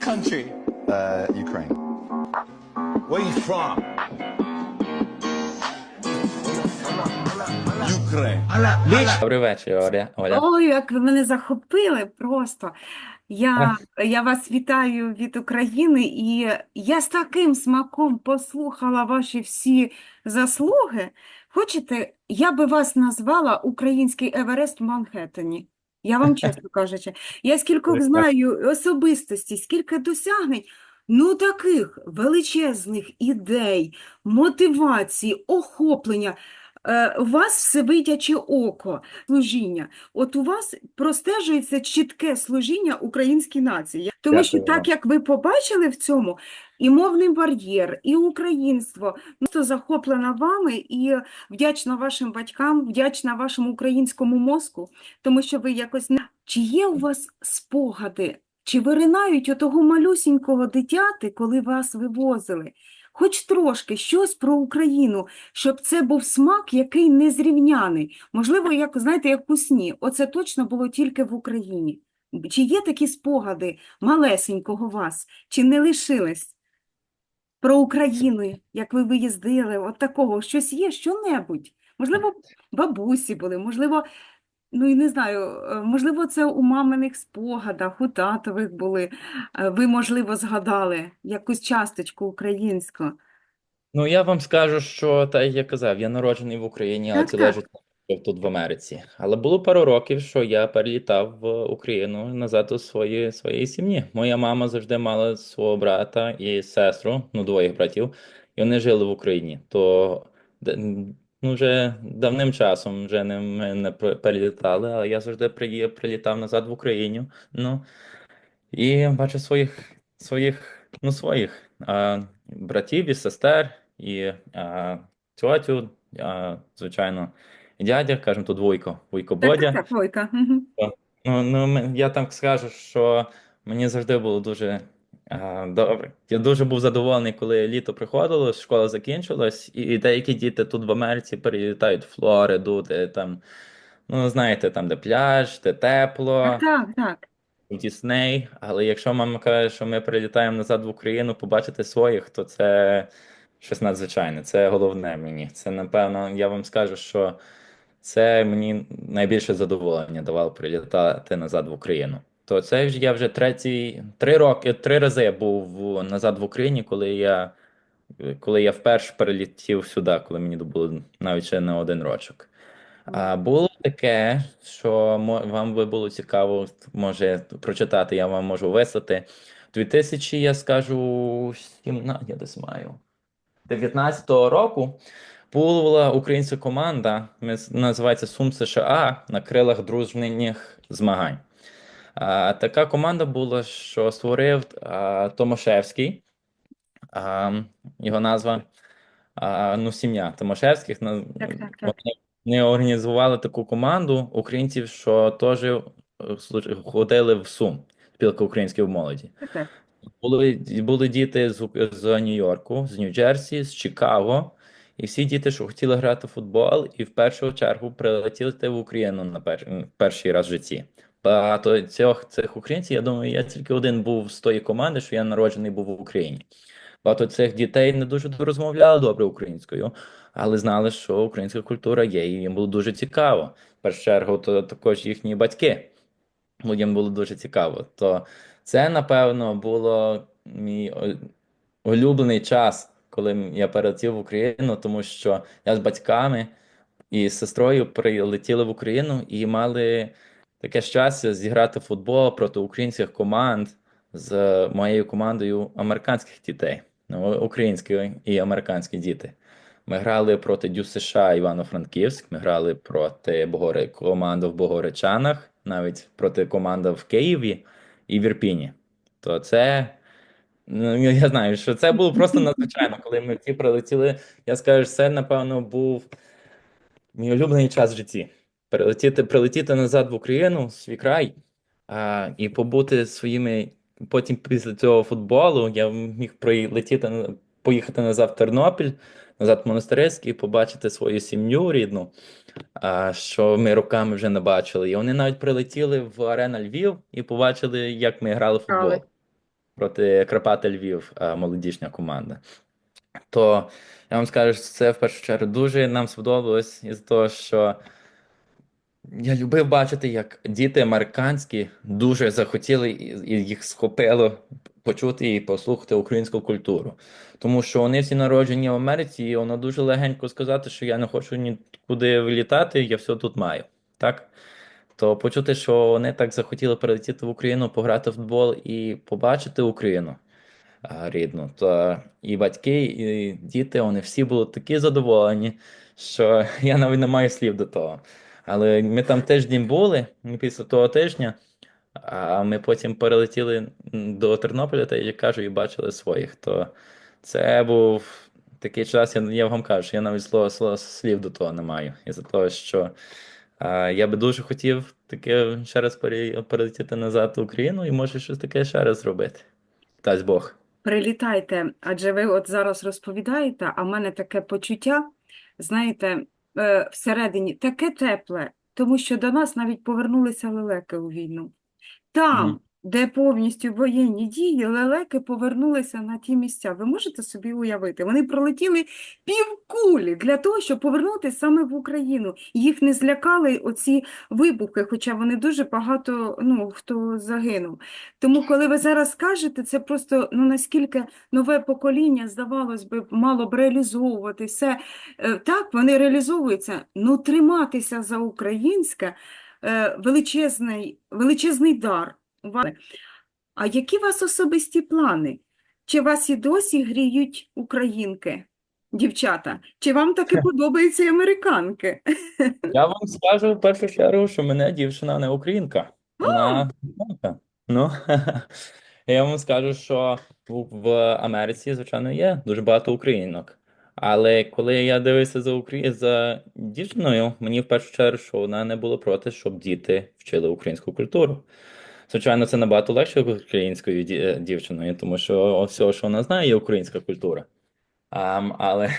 Country. Uh, Ukraine. Where you from? Ukraine. Добрий вечір, Оля. Оля. Ой, як ви мене захопили просто. Я, я вас вітаю від України, і я з таким смаком послухала ваші всі заслуги. Хочете, я би вас назвала Український Еверест в Манхеттені. Я вам чесно кажучи, я скількох знаю особистостей, скільки досягнень, ну таких величезних ідей, мотивації, охоплення. Е, У вас всевидяче око, служіння. От у вас простежується чітке служіння українській нації. Тому що так як ви побачили в цьому, і мовний бар'єр, і українство, просто захоплена вами і вдячна вашим батькам, вдячна вашому українському мозку, тому що ви якось не... Чи є у вас спогади, чи виринають отого малюсінького дитяти, коли вас вивозили? Хоч трошки щось про Україну, щоб це був смак, який незрівняний. Можливо, як, знаєте, як у сні. Оце точно було тільки в Україні. Чи є такі спогади малесенького вас, чи не лишились про Україну, як ви виїздили, от такого, щось є, що-небудь? Можливо, бабусі були, можливо, ну і не знаю, е, можливо, це у маминих спогадах, у татових були. Е, Ви, можливо, згадали якусь часточку українську. Ну, я вам скажу, що так як я казав, я народжений в Україні, але Так, ціле так. життя тут в Америці. Але було пару років, що я перелітав в Україну назад до своєї, своєї сім'ї. Моя мама завжди мала свого брата і сестру, ну, двоїх братів, і вони жили в Україні. То де- ну, вже давним часом вже не, ми не перелітали, але я завжди приї- прилітав назад в Україну. Ну, І бачу своїх, своїх, ну, своїх а, братів і сестер, і а, тьотю, а, звичайно, і дядя, кажемо, тут Вуйко Так, Бодя. так, так, Войка. мгм. Ну, ну, я там скажу, що мені завжди було дуже добре. Я дуже був задоволений, коли літо приходило, школа закінчилась, і, деякі діти тут в Америці перелітають в Флориду, де там, ну, знаєте, там, де пляж, де тепло. Так, так, в Дісней, але якщо мама каже, що ми прилітаємо назад в Україну побачити своїх, то це щось надзвичайне. Це головне мені. Це напевно, я вам скажу, що це мені найбільше задоволення давало прилітати назад в Україну. То це ж я вже третій, три роки, три рази був назад в Україні, коли я, коли я вперше перелетів сюди, коли мені було навіть ще не один рочок. А було таке, що вам би було цікаво, може прочитати, я вам можу вислати. 2000, я скажу, 17, я десь маю. 19-го року була українська команда, називається Сум США на крилах дружніх змагань. А, така команда була, що створив а, Томашевський, а, його назва а, ну, сім'я Томашевських. Так, так, так. Вони, вони організували таку команду українців, що теж е, ходили в Сум, спілка української молоді. Так, так. Були, були діти з, з Нью-Йорку, з Нью-Джерсі, з Чикаго, і всі діти, що хотіли грати в футбол, і в першу чергу прилетіли в Україну на пер, перший раз в житті. Багато цих, цих українців, я думаю, я тільки один був з тої команди, що я народжений був в Україні. Багато цих дітей не дуже розмовляли добре українською, але знали, що українська культура є, і їм було дуже цікаво. В першу чергу, то також їхні батьки людям було дуже цікаво. То це, напевно, було мій улюблений час, коли я перелетів в Україну, тому що я з батьками і з сестрою прилетіли в Україну і мали таке щастя зіграти футбол проти українських команд з моєю командою американських дітей, ну, українські і американські діти. Ми грали проти Дю США Івано-Франківськ, ми грали проти Богори... команди в Богородчанах, навіть проти команди в Києві і в Ірпіні. То це, ну, я знаю, що це було просто надзвичайно, коли ми всі прилетіли. Я скажу, це, напевно, був мій улюблений час в житті. Прилетіти, прилетіти назад в Україну, в свій край, а, і побути своїми. Потім після цього футболу я міг прилетіти, поїхати назад в Тернопіль, назад в Монастирський, побачити свою сім'ю рідну, а, що ми роками вже не бачили. І вони навіть прилетіли в Арена Львів і побачили, як ми грали в футбол. Грали. проти Карпати Львів, молодіжня команда. То я вам скажу, що це в першу чергу дуже нам сподобалось із того, що я любив бачити, як діти американські дуже захотіли і їх схопило почути і послухати українську культуру. Тому що вони всі народжені в Америці, і воно дуже легенько сказати, що я не хочу нікуди вилітати, я все тут маю. Так? То почути, що вони так захотіли прилетіти в Україну, пограти в футбол і побачити Україну рідну, то і батьки, і діти, вони всі були такі задоволені, що я навіть не маю слів до того. Але ми там тиждень були, після того тижня, а ми потім перелетіли до Тернополя, та я кажу, і бачили своїх. То це був такий час, я, я вам кажу, я навіть слова, слова слів до того не маю. Із-за того, що а, я би дуже хотів таке ще раз перелетіти назад в Україну і може щось таке ще раз зробити. Дасть Бог. Прилітайте, адже ви от зараз розповідаєте, а в мене таке почуття, знаєте, е, всередині таке тепле, тому що до нас навіть повернулися лелеки у війну. Там. Де повністю воєнні дії, лелеки повернулися на ті місця. Ви можете собі уявити? Вони пролетіли півкулі для того, щоб повернутися саме в Україну. Їх не злякали оці вибухи, хоча вони дуже багато, ну, хто загинув. Тому, коли ви зараз кажете, це просто ну наскільки нове покоління, здавалось би, мало б реалізовувати все. Е, Так, вони реалізовуються. Ну, триматися за українське е, величезний, величезний дар. У вас. А які у вас особисті плани? Чи вас і досі гріють українки, дівчата? Чи вам таки подобаються і американки? Я вам скажу в першу чергу, що мене дівчина не українка. Вона. Ну, я вам скажу, що в, в Америці, звичайно, є дуже багато українок. Але коли я дивився за Украї... за дівчиною, мені в першу чергу, що вона не була проти, щоб діти вчили українську культуру. Звичайно, це набагато легше українською дівчиною, тому що все, що вона знає, є українська культура. Ам, але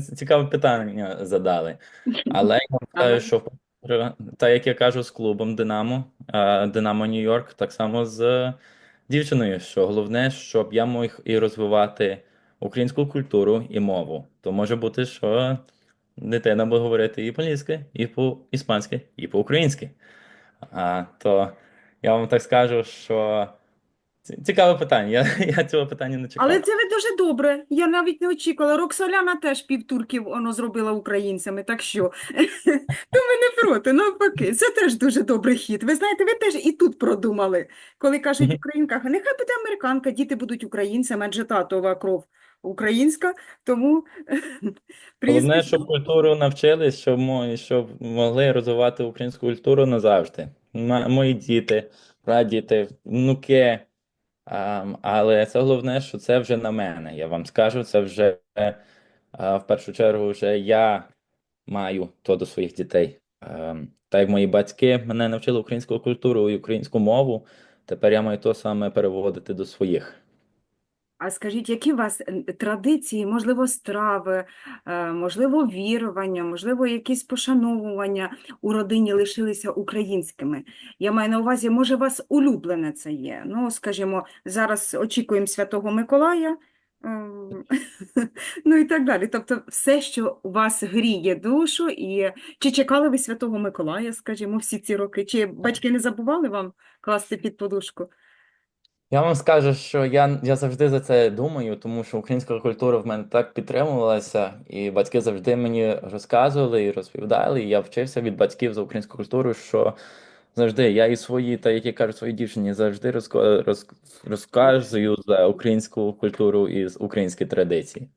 цікаве питання задали. Але я скажу, що так як я кажу з клубом Динамо, Динамо Нью-Йорк, так само з дівчиною, що головне, щоб я міг і розвивати українську культуру і мову. То може бути, що дитина буде говорити і по-англійськи, і по-іспанськи, і по-українськи. А, то я вам так скажу, що ці- цікаве питання. Я, я цього питання не чекав. Але це ви дуже добре. Я навіть не очікувала. Роксоляна теж півтурків воно зробила українцями, так що то ми не проти, навпаки. Це теж дуже добрий хід. Ви знаєте, ви теж і тут продумали. Коли кажуть українка, нехай буде американка, діти будуть українцями, адже татова кров українська, тому Головне, щоб культуру навчились, щоб, щоб могли розвивати українську культуру назавжди. Мої діти, прадіти, внуки. Але це головне, що це вже на мене. Я вам скажу, це вже а, в першу чергу вже я маю то до своїх дітей. Ем, Так як мої батьки мене навчили українську культуру і українську мову, тепер я маю то саме переводити до своїх. А скажіть, які у вас е, традиції, можливо, страви, е, можливо, вірування, можливо, якісь пошановування у родині лишилися українськими? Я маю на увазі, може, у вас улюблене це є? Ну, скажімо, зараз очікуємо Святого Миколая, ем, ну і так далі. Тобто все, що у вас гріє душу, і чи чекали ви Святого Миколая, скажімо, всі ці роки? Чи батьки не забували вам класти під подушку? Я вам скажу, що я, я завжди за це думаю, тому що українська культура в мене так підтримувалася, і батьки завжди мені розказували і розповідали. І я вчився від батьків за українську культуру, що завжди я і свої, та як я кажу, своїй дівчині, завжди розко- роз, розказую за українську культуру і українські традиції.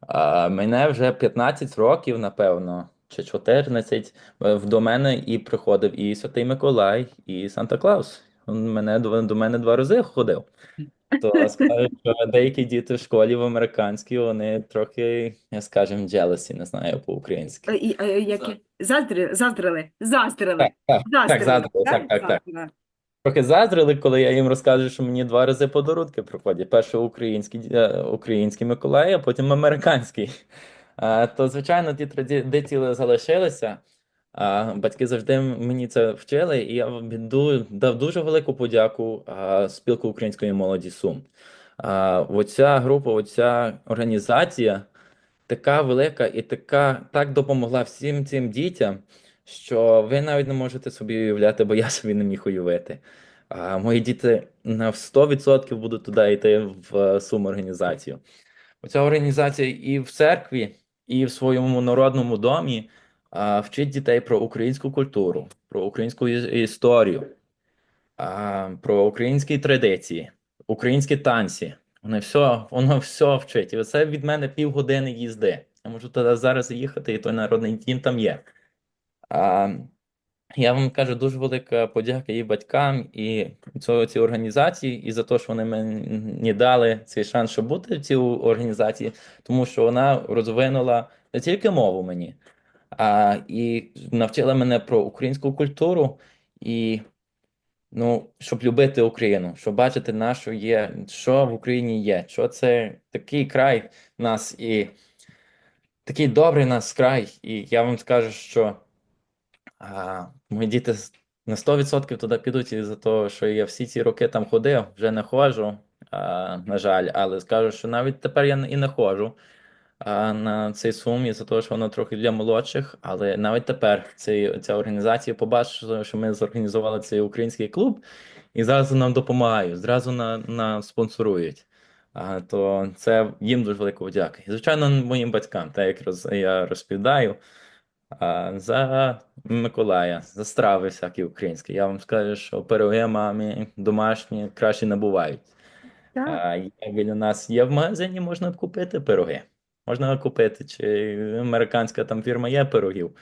А мене вже 15 років, напевно, чи 14, е, до мене і приходив і Святий Миколай, і Санта Клаус. Мене до, до мене два рази ходив. То скажу, що деякі діти в школі в американській, вони трохи, я скажем, jealousy, не знаю по-українськи. Які? Заздрили, заздрили, заздрили, Так, так, так, заздрили, так, так, так. Трохи заздрили, коли я їм розказую, що мені два рази подарунки приходять. Перше український, е, український Миколай, а потім американський. Е, То, звичайно, ті традиції залишилися. А батьки завжди мені це вчили, і я відду- дав дуже велику подяку а, спілку української молоді Сум. А, оця група, оця організація така велика і така так допомогла всім цим дітям, що ви навіть не можете собі уявляти, бо я собі не міг уявити. А мої діти на 100% будуть туди йти в е, Сум організацію. Оця організація і в церкві, і в своєму народному домі вчить дітей про українську культуру, про українську історію, про українські традиції, українські танці. Воно все, воно все вчить. І це від мене півгодини їзди. Я можу туди зараз їхати, і той народний дім там є. А, я вам кажу дуже велика подяка і батькам, і цій організації, і за те, що вони мені дали цей шанс, щоб бути в цій організації, тому що вона розвинула не тільки мову мені, а і навчила мене про українську культуру і ну, щоб любити Україну, щоб бачити нашу є, що в Україні є, що це такий край нас і такий добрий нас край. І я вам скажу, що а, мої діти на 100% туди підуть із-за того, що я всі ці роки там ходив, вже не ходжу, на жаль, але скажу, що навіть тепер я і не ходжу на цей сум із-за того, що воно трохи для молодших, але навіть тепер цей, ця організація побачила, що ми зорганізували цей український клуб, і зразу нам допомагають, зразу на, на спонсорують. А, то це їм дуже велика подяка. І, звичайно, моїм батькам, так як роз, я розповідаю, а, за Миколая, за страви всякі українські. Я вам скажу, що пироги мамі домашні краще не бувають. Так. А біля нас є в магазині, можна купити пироги. Можна купити, чи американська там фірма є пирогів.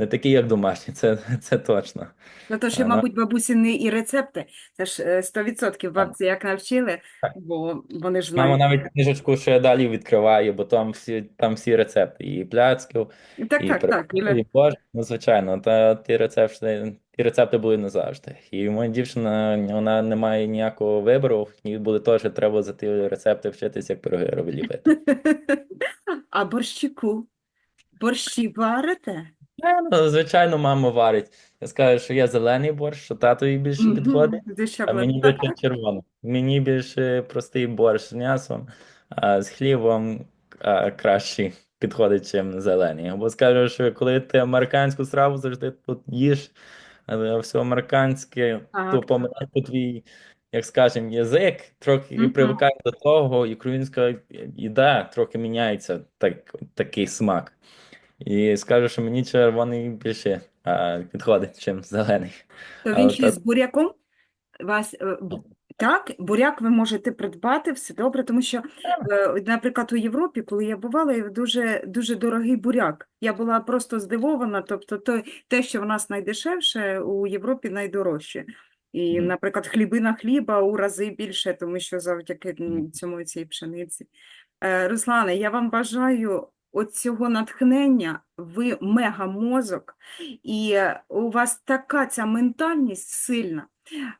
Не такі, як домашні, це, це точно. Ну, то Ага. мабуть, бабусіни і рецепти. Це ж е, 100% бабці як навчили, Так. бо вони ж Мама навіть книжечку ще далі відкриває, бо там всі, там всі рецепти. І пляцків, Так, і так, так. і борщ. Ну, звичайно, та ті рецепти, ті рецепти були не завжди. І моя дівчина, вона не має ніякого вибору, їй буде теж треба за ті рецепти вчитись, як пироги робити. А борщику? Борщі варите? Ну, звичайно, мама варить. Я скажу, що є зелений борщ, що татові більше Мгм, підходить, а дешевле. мені більше червоний. Мені більше простий борщ з м'ясом, а з хлібом а, краще підходить, чим зелений. Бо скажу, що коли ти американську страву завжди тут їш, але все американське, Так, то так. твій, як скажемо, язик, трохи Мгм. привикає до того, і українська їда трохи міняється, так, такий смак. І скажу, що мені червоний більше а, підходить, чим зелений. То він ще з буряком? Вас, е, б- так, буряк ви можете придбати, все добре, тому що, е, наприклад, у Європі, коли я бувала, є дуже, дуже дорогий буряк. Я була просто здивована, тобто то, те, що в нас найдешевше, у Європі найдорожче. І, Мгм. наприклад, хлібина хліба у рази більше, тому що завдяки м, Мгм. цьому цій пшениці. Е, Руслане, я вам бажаю оцього натхнення, ви мегамозок, і у вас така ця ментальність сильна.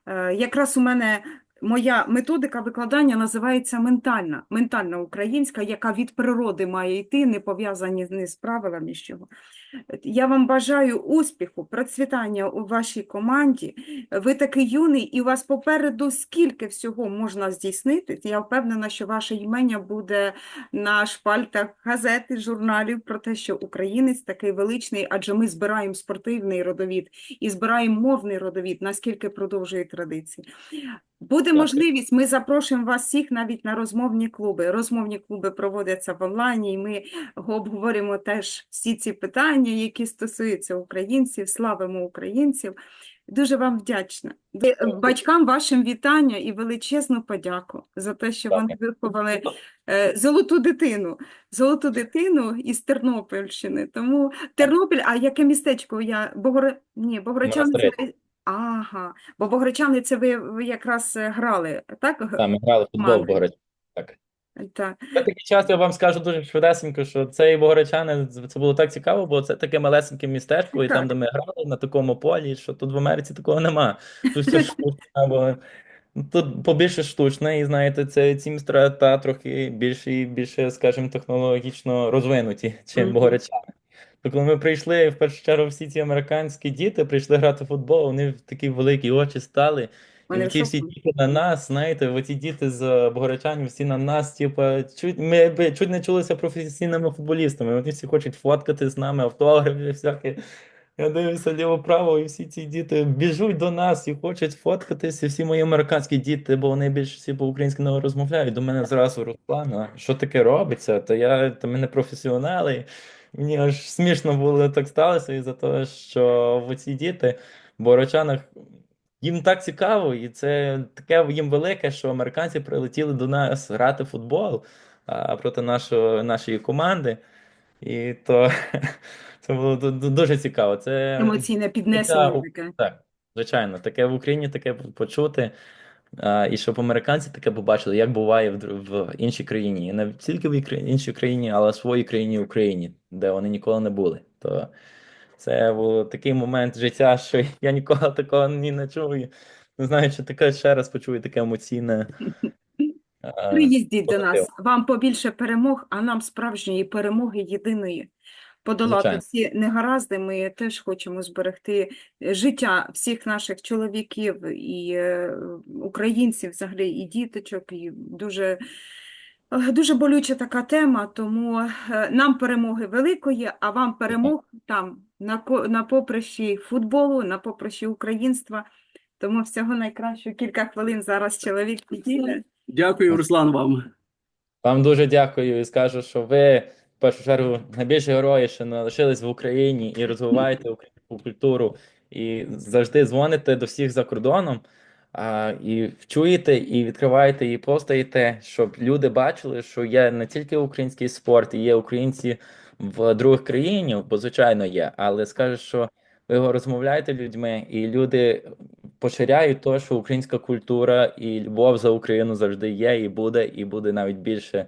Е, Якраз у мене моя методика викладання називається ментальна, ментальна українська, яка від природи має йти, не пов'язані ні з правилами, з чого. Я вам бажаю успіху, процвітання у вашій команді. Ви такий юний, і у вас попереду скільки всього можна здійснити. Я впевнена, що ваше імення буде на шпальтах газет і журналів про те, що українець такий величний, адже ми збираємо спортивний родовід і збираємо мовний родовід, наскільки продовжує традиції. Буде можливість, ми запрошуємо вас всіх навіть на розмовні клуби. Розмовні клуби проводяться в онлайні, і ми обговоримо теж всі ці питання, які стосуються українців, славимо українців. Дуже вам вдячна. Батькам вашим вітання і величезну подяку за те, що вони виховали е, золоту дитину, золоту дитину із Тернопільщини. Тому Тернопіль, а яке містечко? Я Богоре... Ні, ви- Ага, бо Богородчани це ви, ви якраз е, грали, так? Там ми грали футбол в Мали. Богородчанах. Так. Так. Я такий час я вам скажу дуже швидесенько, що цей Богородчани, це було так цікаво, бо це таке малесеньке містечко, і Так. там, де ми грали, на такому полі, що тут в Америці такого нема. Тут все штучне, бо тут побільше штучне, і знаєте, це ці міста трохи більше і більше, скажімо, технологічно розвинуті, чим Мгм. Богородчани. То коли ми прийшли, в першу чергу всі ці американські діти прийшли грати в футбол, вони в такі великі очі стали. І ті всі діти на нас, знаєте, оці діти з Богородчанів, всі на нас, типу, чуть, ми би чуть не чулися професійними футболістами. Вони всі хочуть фоткати з нами, автографи всякі. Я дивлюся ліво-право, і всі ці діти біжуть до нас і хочуть фоткатися. Всі мої американські діти, бо вони більш всі по-українськи не розмовляють. До мене зразу Руслан, а що таке робиться? Та я та ми не професіонали. Мені аж смішно було так сталося із-за того, що оці діти в Борочанах їм так цікаво, і це таке їм велике, що американці прилетіли до нас грати в футбол а, проти нашого, нашої команди. І то це було ду- ду- дуже цікаво. Це Емоційне піднесення таке. так, звичайно, таке в Україні таке почути. І щоб американці таке побачили, як буває в, в іншій країні. І не тільки в іншій країні, але в своїй країні Україні, де вони ніколи не були. То це був такий момент життя, що я ніколи такого ні не чув. І Не знаю, чи таке ще раз почую таке емоційне. Приїздіть до нас. Вам побільше перемог, а нам справжньої перемоги єдиної. Подолати Звичайно. всі негаразди. Ми теж хочемо зберегти е, життя всіх наших чоловіків і е, українців, взагалі, і діточок. І дуже, е, дуже болюча така тема, тому нам перемоги великої, а вам перемог там на, ко- на поприщі футболу, на поприщі українства. Тому всього найкращого. Кілька хвилин зараз чоловік підійде. Дякую, Руслан, вам. Вам дуже дякую і скажу, що ви першу чергу найбільші герої, що залишились в Україні і розвиваєте українську культуру, і завжди дзвоните до всіх за кордоном, а, і чуєте, і відкриваєте, і постаєте, щоб люди бачили, що є не тільки український спорт, і є українці в других країнах, бо звичайно є, але скажу, що ви його розмовляєте людьми, і люди поширяють те, що українська культура і любов за Україну завжди є, і буде, і буде навіть більше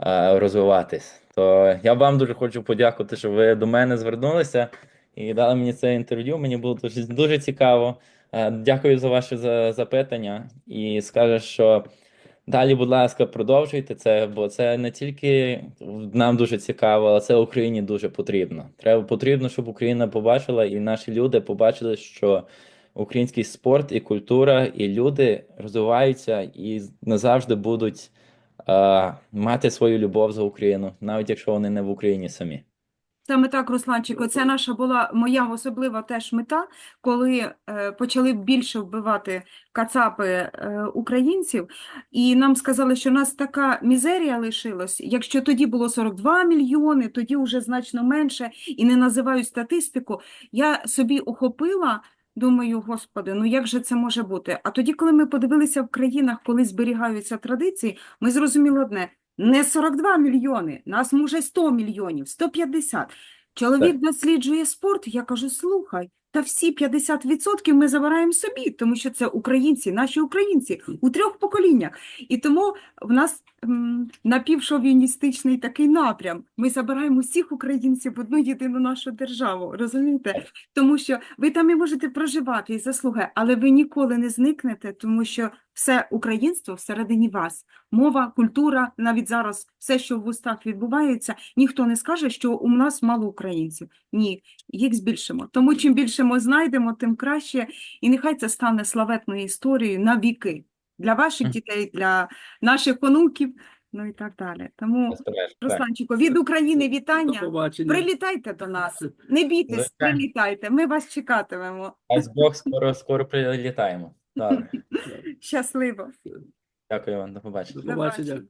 е, розвиватись. То я вам дуже хочу подякувати, що ви до мене звернулися і дали мені це інтерв'ю. Мені було дуже, дуже цікаво. Е, Дякую за ваші за- запитання і скажу, що далі, будь ласка, продовжуйте це, бо це не тільки нам дуже цікаво, але це Україні дуже потрібно. Треба потрібно, щоб Україна побачила і наші люди побачили, що український спорт і культура, і люди розвиваються і назавжди будуть мати свою любов за Україну, навіть якщо вони не в Україні самі. Саме так, Русланчику, це наша була моя особлива теж мета, коли е, почали більше вбивати кацапи е, українців, і нам сказали, що у нас така мізерія лишилась. Якщо тоді було 42 мільйони, тоді вже значно менше, і не називаю статистику. Я собі охопила. Думаю, господи, ну як же це може бути? А тоді, коли ми подивилися в країнах, коли зберігаються традиції, ми зрозуміли одне: не 42 мільйони, нас може 100 мільйонів, 150. Чоловік досліджує спорт, я кажу, слухай, та всі 50% ми забираємо собі, тому що це українці, наші українці у трьох поколіннях. І тому в нас напівшовіністичний такий напрям. Ми забираємо всіх українців в одну єдину нашу державу, розумієте? Тому що ви там і можете проживати і заслуги, але ви ніколи не зникнете, тому що все українство всередині вас. Мова, культура, навіть зараз все, що в устах відбувається, ніхто не скаже, що у нас мало українців. Ні, їх збільшимо. Тому чим більше ми знайдемо, тим краще. І нехай це стане славетною історією на віки для ваших дітей, для наших онуків, ну і так далі. Тому. Русланчику, від України вітання. Прилітайте до нас, не бійтесь, прилітайте. Ми вас чекатимемо. Ась Бог, скоро, скоро прилітаємо. Добре. Щасливо. Дякую вам, до побачення. До побачення.